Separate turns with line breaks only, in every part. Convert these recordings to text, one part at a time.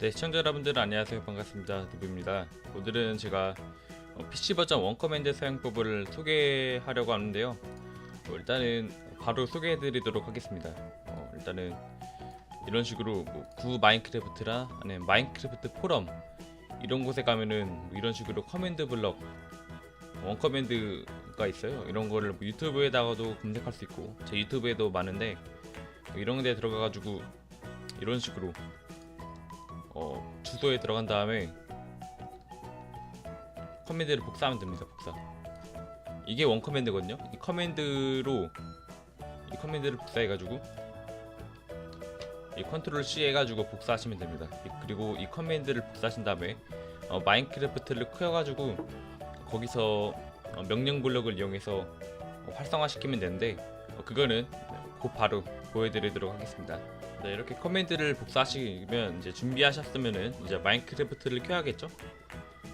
네, 시청자 여러분들 안녕하세요. 반갑습니다. 누구입니다. 오늘은 제가 어, PC 버전 원 커맨드 사용법을 소개하려고 하는데요. 어, 일단은 바로 소개해드리도록 하겠습니다. 어, 일단은 이런 식으로 뭐, 구 마인크래프트라 아니면 마인크래프트 포럼 이런 곳에 가면은 뭐 이런 식으로 커맨드 블럭 원 커맨드가 있어요. 이런 거를 뭐 유튜브에다가도 검색할 수 있고 제 유튜브에도 많은데 뭐 이런 데 들어가 가지고 이런 식으로 어, 주소에 들어간 다음에 커맨드를 복사하면 됩니다. 복사. 이게 원 커맨드거든요. 이 커맨드로 이 커맨드를 복사해가지고 이 컨트롤 C 해가지고 복사하시면 됩니다. 이- 그리고 이 커맨드를 복사하신 다음에 어, 마인크래프트를 키워가지고 거기서 어, 명령 블록을 이용해서 어, 활성화시키면 되는데 어, 그거는 곧 바로 보여드리도록 하겠습니다. 네, 이렇게 커맨드를 복사하시면 이제 준비하셨으면은 이제 마인크래프트를 켜야겠죠.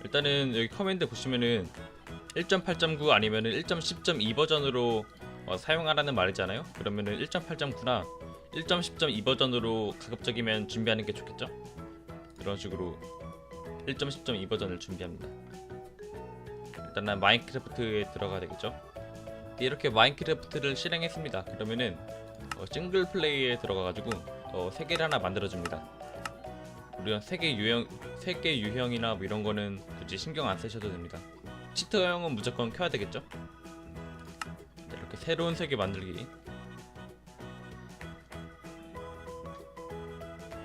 일단은 여기 커맨드 보시면은 1.8.9 아니면은 1.10.2 버전으로 어, 사용하라는 말이잖아요. 그러면은 1.8.9나 1.10.2 버전으로 가급적이면 준비하는 게 좋겠죠. 이런 식으로 1.10.2 버전을 준비합니다. 일단은 마인크래프트에 들어가야 되겠죠. 이렇게 마인크래프트를 실행했습니다. 그러면은 어, 싱글 플레이에 들어가가지고 어, 세 개를 하나 만들어줍니다. 우리가 세개 유형, 세개 유형이나 뭐 이런 거는 굳이 신경 안 쓰셔도 됩니다. 치트형은 무조건 켜야 되겠죠? 자, 이렇게 새로운 세계 만들기.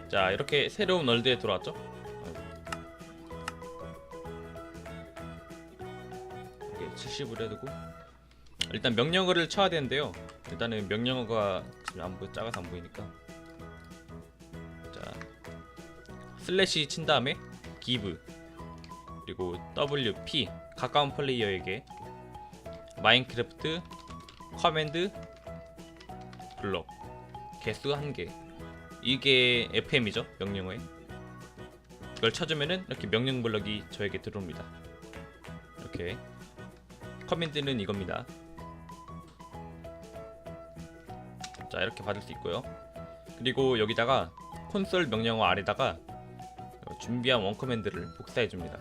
자, 이렇게 새로운 월드에 들어왔죠? 이렇게 70으로 해두고 일단 명령어를 쳐야 되는데요. 일단은 명령어가 지금 안 보여 작아서 안 보이니까 슬래시 친 다음에 give 그리고 wp 가까운 플레이어에게 마인크래프트 커맨드 블럭 개수 한개. 이게 FM이죠 명령어에. 이걸 쳐주면은 이렇게 명령 블럭이 저에게 들어옵니다. 이렇게. 커맨드는 이겁니다. 자 이렇게 받을 수 있고요. 그리고 여기다가 콘솔 명령어 아래다가 어, 준비한 원커맨드를 복사해 줍니다.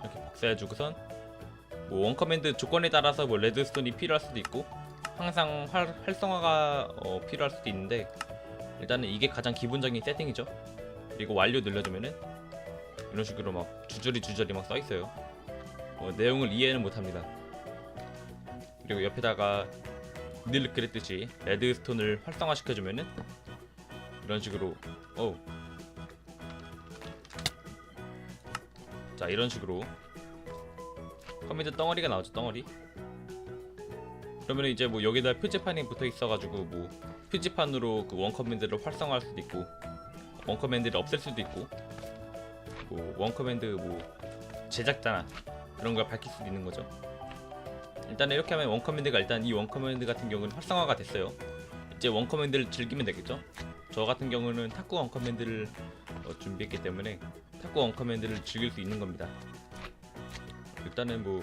이렇게 복사해 주고선 뭐 원커맨드 조건에 따라서 뭐 레드스톤이 필요할 수도 있고 항상 활, 활성화가 어, 필요할 수도 있는데 일단은 이게 가장 기본적인 세팅이죠. 그리고 완료 눌러주면은 이런 식으로 막 주저리 주저리 막 써 있어요. 어, 내용을 이해는 못합니다. 그리고 옆에다가 늘 그랬듯이 레드스톤을 활성화 시켜주면은 이런 식으로 어. 자 이런 식으로 컴퓨터 덩어리가 나오죠 덩어리 그러면 이제 뭐 여기다 표지판이 붙어 있어가지고 뭐 표지판으로 그 원커맨드를 활성화할 수도 있고 원커맨드를 없앨 수도 있고 뭐 원커맨드 뭐 제작자나 그런 걸 밝힐 수도 있는 거죠 일단 이렇게 하면 원커맨드가 일단 이 원커맨드 같은 경우는 활성화가 됐어요. 이제 원커맨드를 즐기면 되겠죠. 저 같은 경우는 탁구 원커맨드를 어, 준비했기 때문에 탁구 원커맨드를 즐길 수 있는 겁니다. 일단은 뭐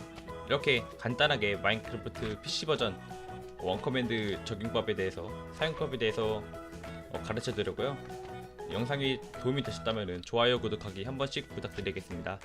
이렇게 간단하게 마인크래프트 PC 버전 원커맨드 적용법에 대해서 사용법에 대해서 어, 가르쳐 드렸고요. 영상이 도움이 되셨다면 좋아요 구독하기 한 번씩 부탁드리겠습니다.